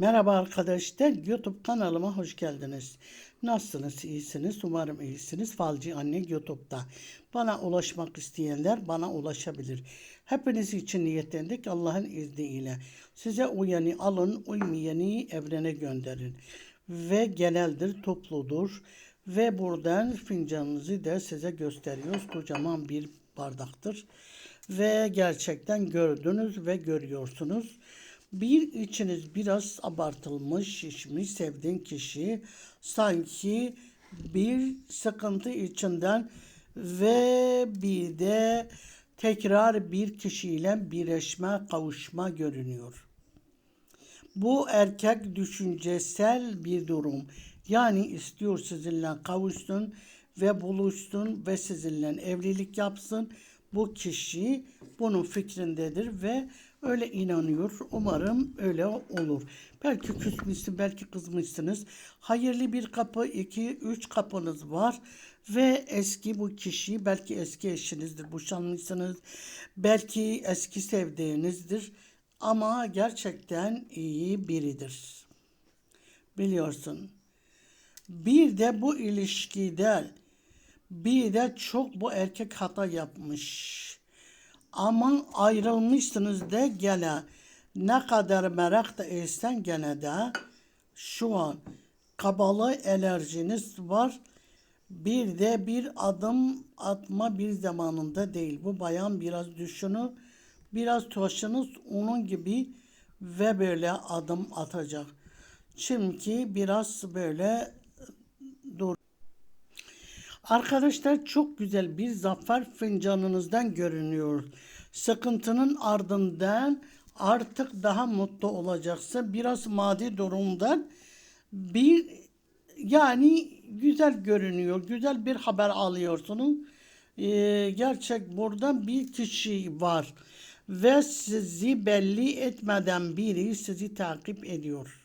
Merhaba arkadaşlar, YouTube kanalıma hoş geldiniz. Nasılsınız, iyisiniz? Umarım iyisiniz. Falcı Anne YouTube'da. Bana ulaşmak isteyenler bana ulaşabilir. Hepiniz için niyetlendik Allah'ın izniyle. Size uyanı alın, uymayanı evrene gönderin. Ve geneldir, topludur. Ve buradan fincanınızı da size gösteriyoruz. Kocaman bir bardaktır. Ve gerçekten gördünüz ve görüyorsunuz. Bir içiniz biraz abartılmış, şişmiş, sevdiğin kişi sanki bir sıkıntı içinden ve bir de tekrar bir kişiyle birleşme, kavuşma görünüyor. Bu erkek düşüncesel bir durum. Yani istiyor sizinle kavuşsun ve buluşsun ve sizinle evlilik yapsın. Bu kişi bunun fikrindedir ve öyle inanıyor. Umarım öyle olur. Belki küsmüşsün, belki kızmışsınız. Hayırlı bir kapı, iki, üç kapınız var. Ve eski bu kişi, belki eski eşinizdir, boşanmışsınız. Belki eski sevdiğinizdir. Ama gerçekten iyi biridir. Biliyorsun. Bir de bu ilişkide bir de çok bu erkek hata yapmış. Ama ayrılmışsınız da gene ne kadar merak da etsen gene de şu an kabalı enerjiniz var. Bir de bir adım atma bir zamanında değil. Bu bayan biraz düşünür. Biraz taşınız onun gibi ve böyle adım atacak. Çünkü biraz böyle dur. Arkadaşlar çok güzel bir zafer fincanınızdan görünüyor. Sıkıntının ardından artık daha mutlu olacaksın. Biraz maddi durumdan bir yani güzel görünüyor. Güzel bir haber alıyorsunuz. Ee, gerçek buradan bir kişi var ve sizi belli etmeden biri sizi takip ediyor.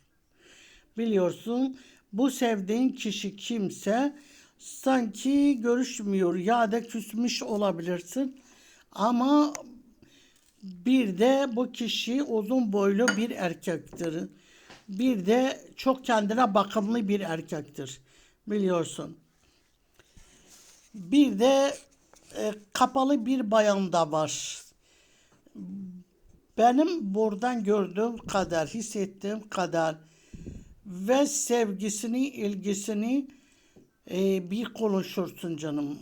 Biliyorsun bu sevdiğin kişi kimse sanki görüşmüyor ya da küsmüş olabilirsin. Ama bir de bu kişi uzun boylu bir erkektir. Bir de çok kendine bakımlı bir erkektir. Biliyorsun. Bir de e, kapalı bir bayan da var. Benim buradan gördüğüm kadar, hissettiğim kadar ve sevgisini, ilgisini e, bir konuşursun canım.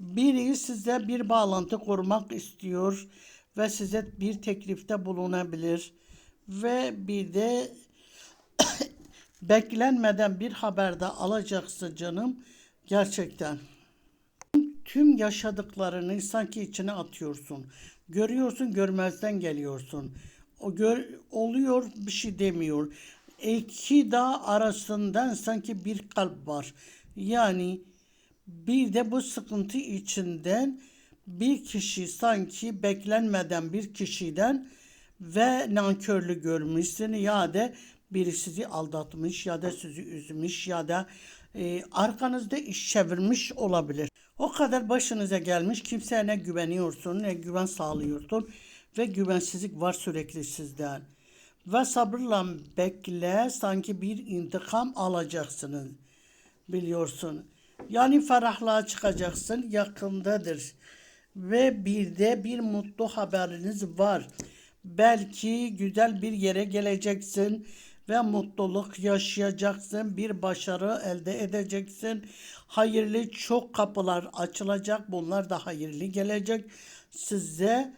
Biri size bir bağlantı kurmak istiyor ve size bir teklifte bulunabilir ve bir de beklenmeden bir haberde alacaksın canım gerçekten. Tüm yaşadıklarını sanki içine atıyorsun. Görüyorsun görmezden geliyorsun. O gör, oluyor bir şey demiyor. İki dağ arasından sanki bir kalp var. Yani bir de bu sıkıntı içinden bir kişi sanki beklenmeden bir kişiden ve nankörlü görmüşsün ya da biri sizi aldatmış ya da sizi üzmüş ya da e, arkanızda iş çevirmiş olabilir. O kadar başınıza gelmiş kimseye ne güveniyorsun ne güven sağlıyorsun ve güvensizlik var sürekli sizden. Ve sabırla bekle sanki bir intikam alacaksınız biliyorsun. Yani ferahlığa çıkacaksın yakındadır. Ve bir de bir mutlu haberiniz var. Belki güzel bir yere geleceksin ve mutluluk yaşayacaksın. Bir başarı elde edeceksin. Hayırlı çok kapılar açılacak. Bunlar da hayırlı gelecek size.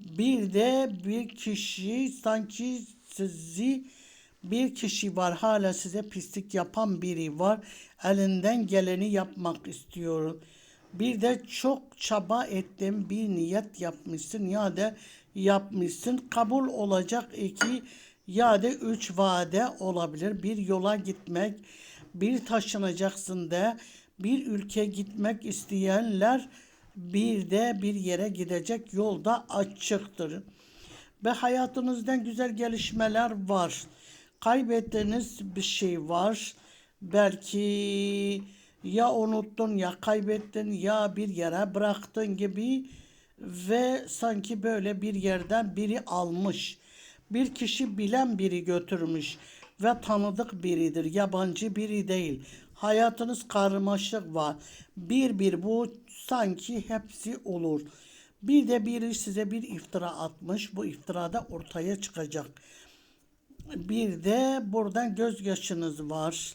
Bir de bir kişi sanki sizi bir kişi var hala size pislik yapan biri var. Elinden geleni yapmak istiyor. Bir de çok çaba ettim bir niyet yapmışsın ya da yapmışsın. Kabul olacak iki ya da üç vade olabilir. Bir yola gitmek, bir taşınacaksın da bir ülke gitmek isteyenler bir de bir yere gidecek yolda açıktır. Ve hayatınızdan güzel gelişmeler var kaybettiğiniz bir şey var. Belki ya unuttun ya kaybettin ya bir yere bıraktın gibi ve sanki böyle bir yerden biri almış. Bir kişi bilen biri götürmüş ve tanıdık biridir. Yabancı biri değil. Hayatınız karmaşık var. Bir bir bu sanki hepsi olur. Bir de biri size bir iftira atmış. Bu iftirada ortaya çıkacak. Bir de buradan gözyaşınız var.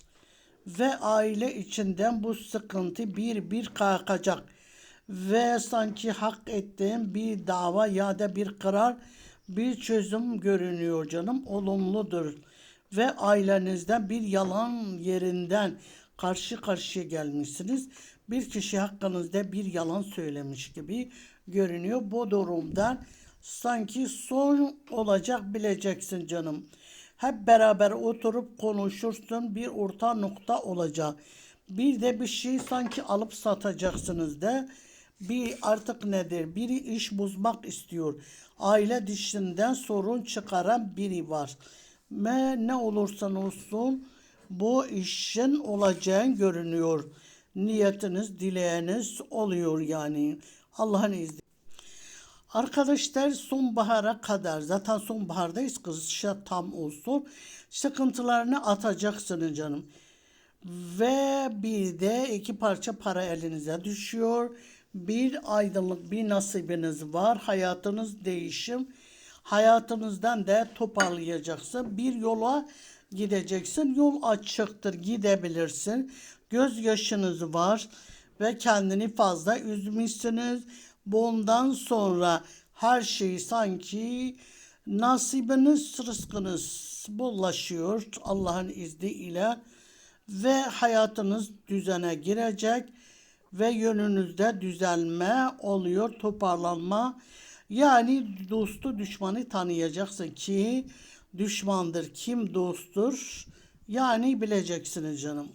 Ve aile içinden bu sıkıntı bir bir kalkacak. Ve sanki hak ettiğim bir dava ya da bir karar bir çözüm görünüyor canım. Olumludur. Ve ailenizden bir yalan yerinden karşı karşıya gelmişsiniz. Bir kişi hakkınızda bir yalan söylemiş gibi görünüyor. Bu durumdan sanki son olacak bileceksin canım. Hep beraber oturup konuşursun bir orta nokta olacak. Bir de bir şey sanki alıp satacaksınız da bir artık nedir? Biri iş bozmak istiyor. Aile dışından sorun çıkaran biri var. Ve ne olursa olsun bu işin olacağını görünüyor. Niyetiniz, dileğiniz oluyor yani. Allah'ın izniyle. Arkadaşlar sonbahara kadar zaten sonbahardayız kışa tam olsun sıkıntılarını atacaksınız canım. Ve bir de iki parça para elinize düşüyor. Bir aydınlık bir nasibiniz var. Hayatınız değişim. Hayatınızdan da toparlayacaksın. Bir yola gideceksin. Yol açıktır. Gidebilirsin. Gözyaşınız var ve kendini fazla üzmüşsünüz. Bundan sonra her şey sanki nasibiniz, rızkınız bollaşıyor Allah'ın izniyle ve hayatınız düzene girecek ve yönünüzde düzelme oluyor, toparlanma. Yani dostu düşmanı tanıyacaksın ki düşmandır, kim dosttur. Yani bileceksiniz canım.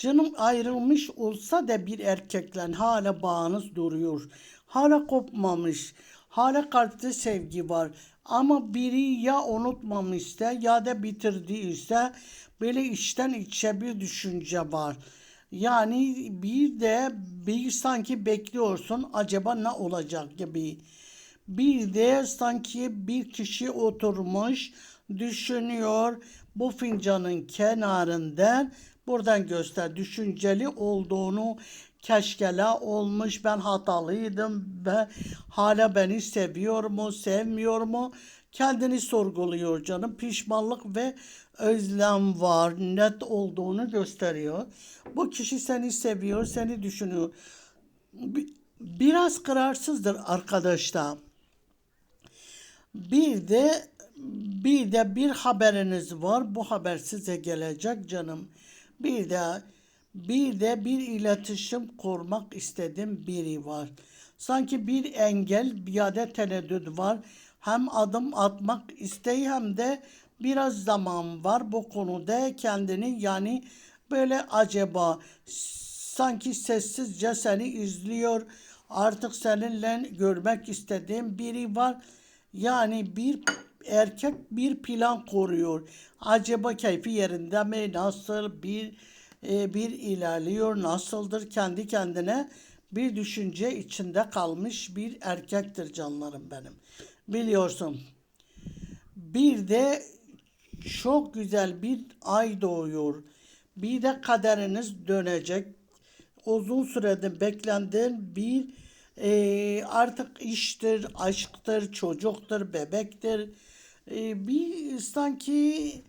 Canım ayrılmış olsa da bir erkekle hala bağınız duruyor. Hala kopmamış. Hala kalpte sevgi var. Ama biri ya unutmamışsa ya da bitirdiyse böyle içten içe bir düşünce var. Yani bir de bir sanki bekliyorsun acaba ne olacak gibi. Bir de sanki bir kişi oturmuş düşünüyor bu fincanın kenarından buradan göster düşünceli olduğunu keşkela olmuş. Ben hatalıydım ve hala beni seviyor mu sevmiyor mu? Kendini sorguluyor canım. Pişmanlık ve özlem var. Net olduğunu gösteriyor. Bu kişi seni seviyor seni düşünüyor. Bi- biraz kararsızdır arkadaşlar. Bir de bir de bir haberiniz var. Bu haber size gelecek canım. Bir de bir de bir iletişim kurmak istedim biri var. Sanki bir engel ya da tereddüt var. Hem adım atmak isteği hem de biraz zaman var bu konuda kendini yani böyle acaba sanki sessizce seni izliyor. Artık seninle görmek istediğim biri var. Yani bir erkek bir plan koruyor. Acaba keyfi yerinde mi? Nasıl bir e, bir ilerliyor? Nasıldır? Kendi kendine bir düşünce içinde kalmış bir erkektir canlarım benim. Biliyorsun. Bir de çok güzel bir ay doğuyor. Bir de kaderiniz dönecek. Uzun süredir beklendiğin bir e, artık iştir, aşktır, çocuktur, bebektir. E, bir sanki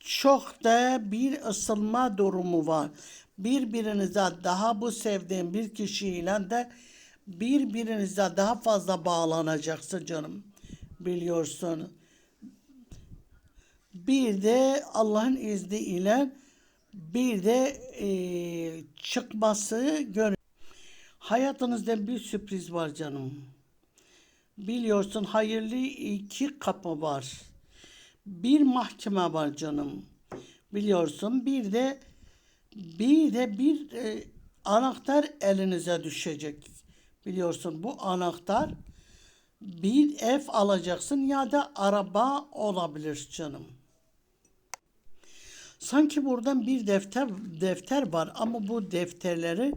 çok da bir ısınma durumu var. Birbirinize daha bu sevdiğin bir kişiyle de birbirinize daha fazla bağlanacaksın canım. Biliyorsun. Bir de Allah'ın izniyle bir de e, çıkması gör. Hayatınızda bir sürpriz var canım. Biliyorsun hayırlı iki kapı var. Bir mahkeme var canım. Biliyorsun bir de bir de bir e, anahtar elinize düşecek. Biliyorsun bu anahtar bir ev alacaksın ya da araba olabilir canım. Sanki buradan bir defter defter var ama bu defterleri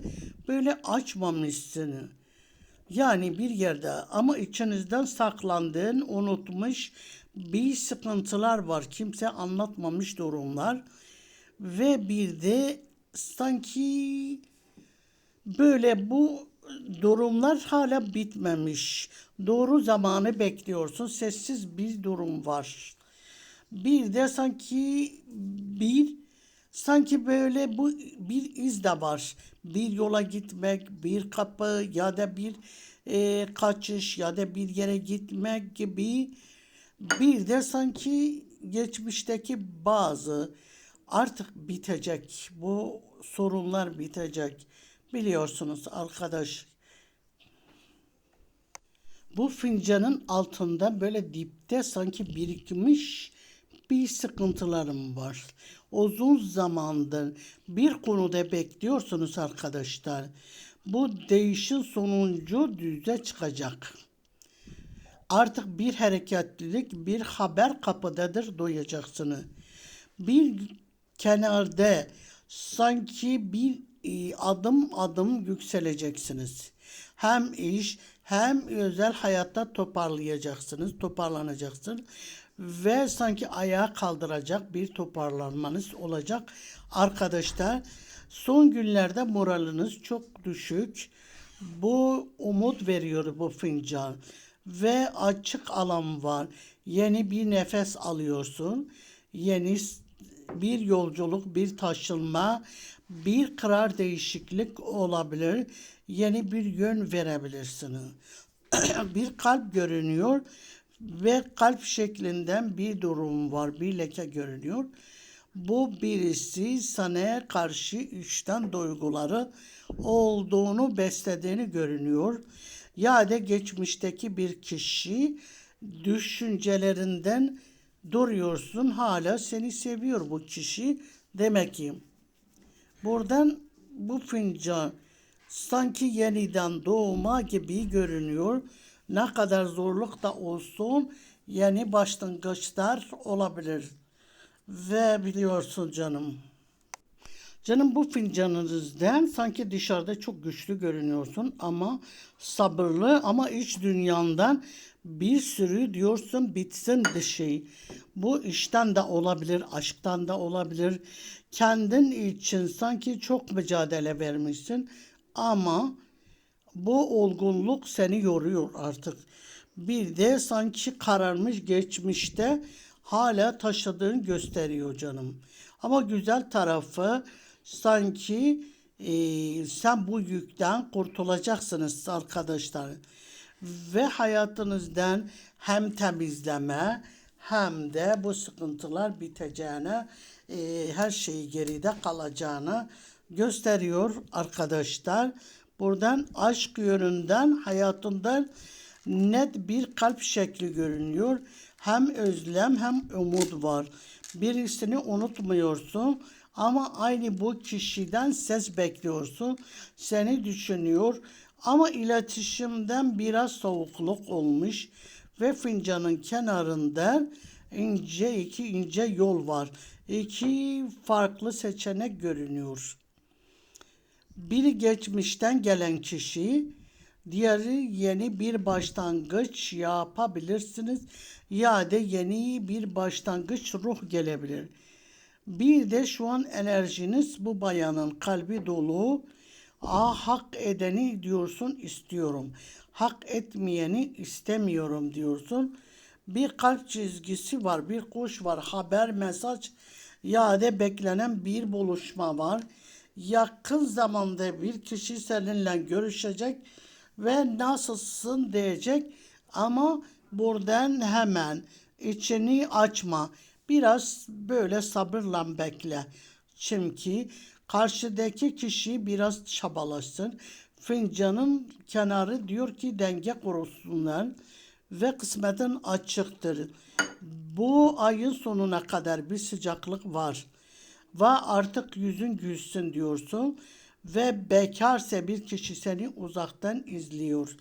böyle açmamışsın. Yani bir yerde ama içinizden saklandığın, unutmuş bir sıkıntılar var. Kimse anlatmamış durumlar. Ve bir de sanki böyle bu durumlar hala bitmemiş. Doğru zamanı bekliyorsun. Sessiz bir durum var. Bir de sanki bir sanki böyle bu bir iz de var. Bir yola gitmek, bir kapı ya da bir e, kaçış ya da bir yere gitmek gibi bir de sanki geçmişteki bazı artık bitecek. Bu sorunlar bitecek. Biliyorsunuz arkadaş. Bu fincanın altında böyle dipte sanki birikmiş bir sıkıntılarım var. Uzun zamandır bir konuda bekliyorsunuz arkadaşlar. Bu değişim sonucu düze çıkacak. Artık bir hareketlilik, bir haber kapıdadır duyacaksınız. Bir kenarda sanki bir e, adım adım yükseleceksiniz. Hem iş hem özel hayatta toparlayacaksınız, toparlanacaksınız ve sanki ayağa kaldıracak bir toparlanmanız olacak. Arkadaşlar son günlerde moraliniz çok düşük. Bu umut veriyor bu fincan ve açık alan var. Yeni bir nefes alıyorsun. Yeni bir yolculuk, bir taşınma, bir karar değişiklik olabilir. Yeni bir yön verebilirsiniz. bir kalp görünüyor ve kalp şeklinden bir durum var, bir leke görünüyor. Bu birisi sana karşı içten duyguları olduğunu beslediğini görünüyor. Ya da geçmişteki bir kişi düşüncelerinden duruyorsun hala seni seviyor bu kişi demek ki. Buradan bu fincan sanki yeniden doğma gibi görünüyor. Ne kadar zorluk da olsun yeni başlangıçlar olabilir. Ve biliyorsun canım. Canım bu fincanınızdan sanki dışarıda çok güçlü görünüyorsun ama sabırlı ama iç dünyandan bir sürü diyorsun bitsin bir şey. Bu işten de olabilir, aşktan da olabilir. Kendin için sanki çok mücadele vermişsin ama bu olgunluk seni yoruyor artık. Bir de sanki kararmış geçmişte hala taşıdığın gösteriyor canım. Ama güzel tarafı sanki e, sen bu yükten kurtulacaksınız arkadaşlar. Ve hayatınızdan hem temizleme hem de bu sıkıntılar biteceğine, e, her şeyi geride kalacağını gösteriyor arkadaşlar. Buradan aşk yönünden hayatından net bir kalp şekli görünüyor. Hem özlem hem umut var. Birisini unutmuyorsun ama aynı bu kişiden ses bekliyorsun. Seni düşünüyor ama iletişimden biraz soğukluk olmuş ve fincanın kenarında ince iki ince yol var. İki farklı seçenek görünüyor. Biri geçmişten gelen kişi, diğeri yeni bir başlangıç yapabilirsiniz ya da yeni bir başlangıç ruh gelebilir. Bir de şu an enerjiniz bu bayanın kalbi dolu. Ah hak edeni diyorsun istiyorum. Hak etmeyeni istemiyorum diyorsun. Bir kalp çizgisi var, bir kuş var, haber, mesaj ya da beklenen bir buluşma var. Yakın zamanda bir kişi seninle görüşecek ve nasılsın diyecek ama buradan hemen içini açma. Biraz böyle sabırla bekle. Çünkü karşıdaki kişi biraz çabalasın. Fincanın kenarı diyor ki denge kurulsunlar ve kısmetin açıktır. Bu ayın sonuna kadar bir sıcaklık var. Ve artık yüzün gülsün diyorsun. Ve bekarsa bir kişi seni uzaktan izliyor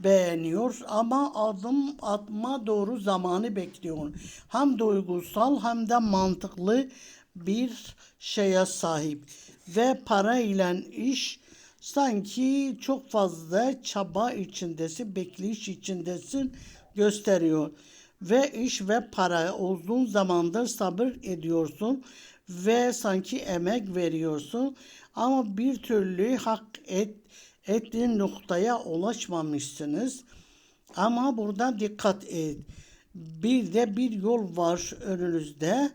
beğeniyor ama adım atma doğru zamanı bekliyor. Hem duygusal hem de mantıklı bir şeye sahip ve para ile iş Sanki çok fazla çaba içindesin, bekleyiş içindesin gösteriyor. Ve iş ve para uzun zamandır sabır ediyorsun ve sanki emek veriyorsun ama bir türlü hak et, ettiğin noktaya ulaşmamışsınız. Ama burada dikkat et. Bir de bir yol var önünüzde.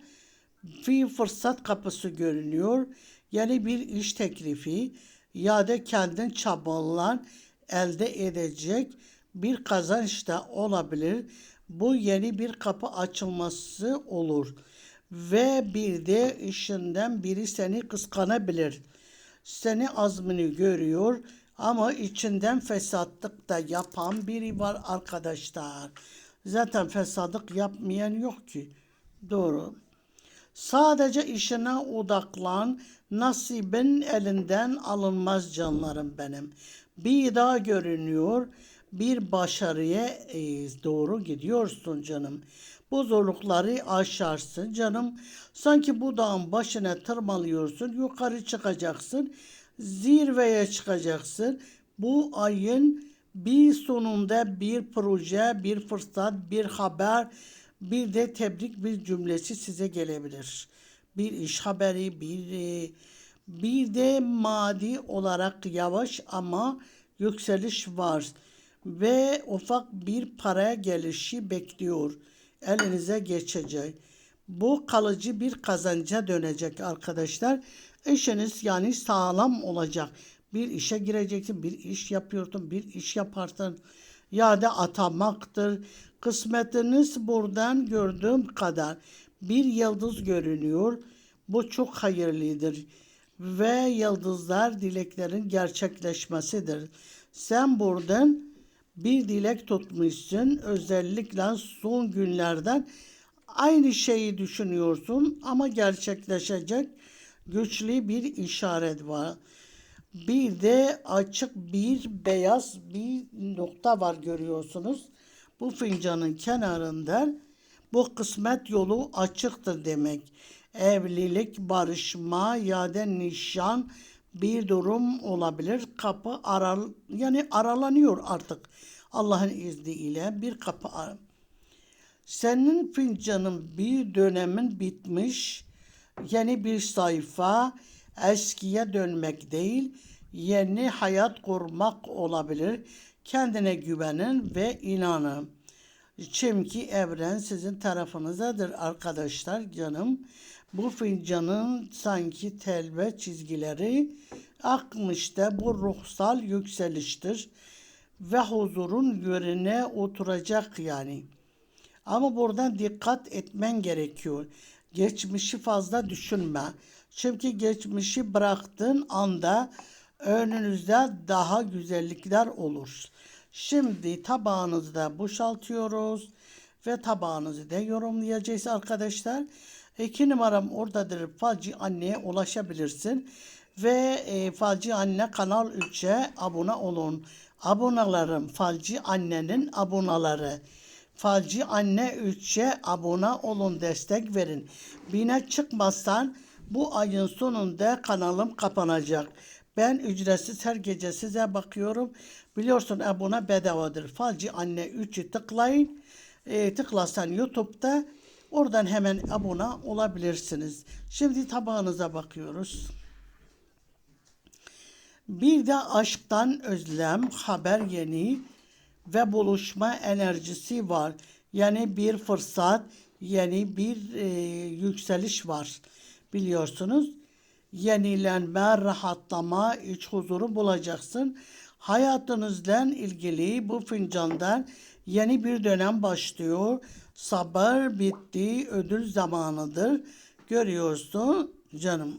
Bir fırsat kapısı görünüyor. Yani bir iş teklifi ya da kendin çabalan elde edecek bir kazanç da olabilir. Bu yeni bir kapı açılması olur. Ve bir de işinden biri seni kıskanabilir. Seni azmini görüyor ama içinden fesatlık da yapan biri var arkadaşlar. Zaten fesadık yapmayan yok ki. Doğru. Sadece işine odaklan. Nasibin elinden alınmaz canlarım benim. Bir daha görünüyor. Bir başarıya doğru gidiyorsun canım. Bu zorlukları aşarsın canım. Sanki bu dağın başına tırmalıyorsun. Yukarı çıkacaksın. Zirveye çıkacaksın. Bu ayın bir sonunda bir proje, bir fırsat, bir haber, bir de tebrik bir cümlesi size gelebilir. Bir iş haberi, bir bir de maddi olarak yavaş ama yükseliş var ve ufak bir para gelişi bekliyor. Elinize geçecek. Bu kalıcı bir kazanca dönecek arkadaşlar. İşiniz yani sağlam olacak. Bir işe gireceksin, bir iş yapıyorsun, bir iş yaparsın. Ya da atamaktır. Kısmetiniz buradan gördüğüm kadar bir yıldız görünüyor. Bu çok hayırlıdır. Ve yıldızlar dileklerin gerçekleşmesidir. Sen buradan bir dilek tutmuşsun. Özellikle son günlerden aynı şeyi düşünüyorsun ama gerçekleşecek güçlü bir işaret var. Bir de açık bir beyaz bir nokta var görüyorsunuz. Bu fincanın kenarında bu kısmet yolu açıktır demek. Evlilik, barışma ya da nişan bir durum olabilir. Kapı aral yani aralanıyor artık. Allah'ın izniyle bir kapı ar senin fincanın bir dönemin bitmiş. Yeni bir sayfa eskiye dönmek değil, yeni hayat kurmak olabilir. Kendine güvenin ve inanın. Çünkü evren sizin tarafınızdadır arkadaşlar canım. Bu fincanın sanki tel ve çizgileri akmış bu ruhsal yükseliştir ve huzurun yerine oturacak yani. Ama buradan dikkat etmen gerekiyor. Geçmişi fazla düşünme. Çünkü geçmişi bıraktığın anda önünüzde daha güzellikler olur. Şimdi tabağınızı da boşaltıyoruz ve tabağınızı da yorumlayacağız arkadaşlar. İki numaram oradadır. Falcı anneye ulaşabilirsin. Ve e, Falcı Anne Kanal 3'e abone olun. Abonalarım Falcı Anne'nin abonaları. Falcı Anne 3'e abone olun destek verin. Bine çıkmazsan bu ayın sonunda kanalım kapanacak. Ben ücretsiz her gece size bakıyorum. Biliyorsun abone bedavadır. Falcı Anne 3'ü tıklayın. E, tıklasan YouTube'da oradan hemen abone olabilirsiniz. Şimdi tabağınıza bakıyoruz. Bir de aşktan özlem, haber yeni ve buluşma enerjisi var. Yani bir fırsat, yeni bir e, yükseliş var biliyorsunuz. Yenilenme, rahatlama, iç huzuru bulacaksın. Hayatınızla ilgili bu fincandan yeni bir dönem başlıyor. Sabır bitti, ödül zamanıdır. Görüyorsun canım.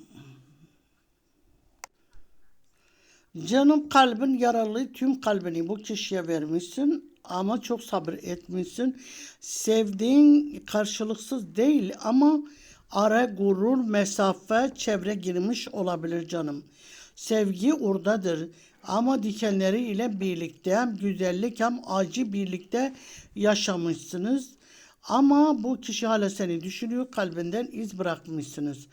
Canım kalbin yaralı tüm kalbini bu kişiye vermişsin ama çok sabır etmişsin. Sevdiğin karşılıksız değil ama ara gurur, mesafe, çevre girmiş olabilir canım. Sevgi oradadır ama dikenleri ile birlikte hem güzellik hem acı birlikte yaşamışsınız. Ama bu kişi hala seni düşünüyor, kalbinden iz bırakmışsınız.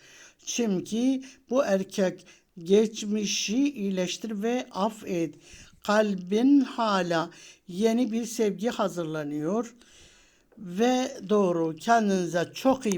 Çünkü bu erkek Geçmişi iyileştir ve affet. Kalbin hala yeni bir sevgi hazırlanıyor. Ve doğru kendinize çok iyi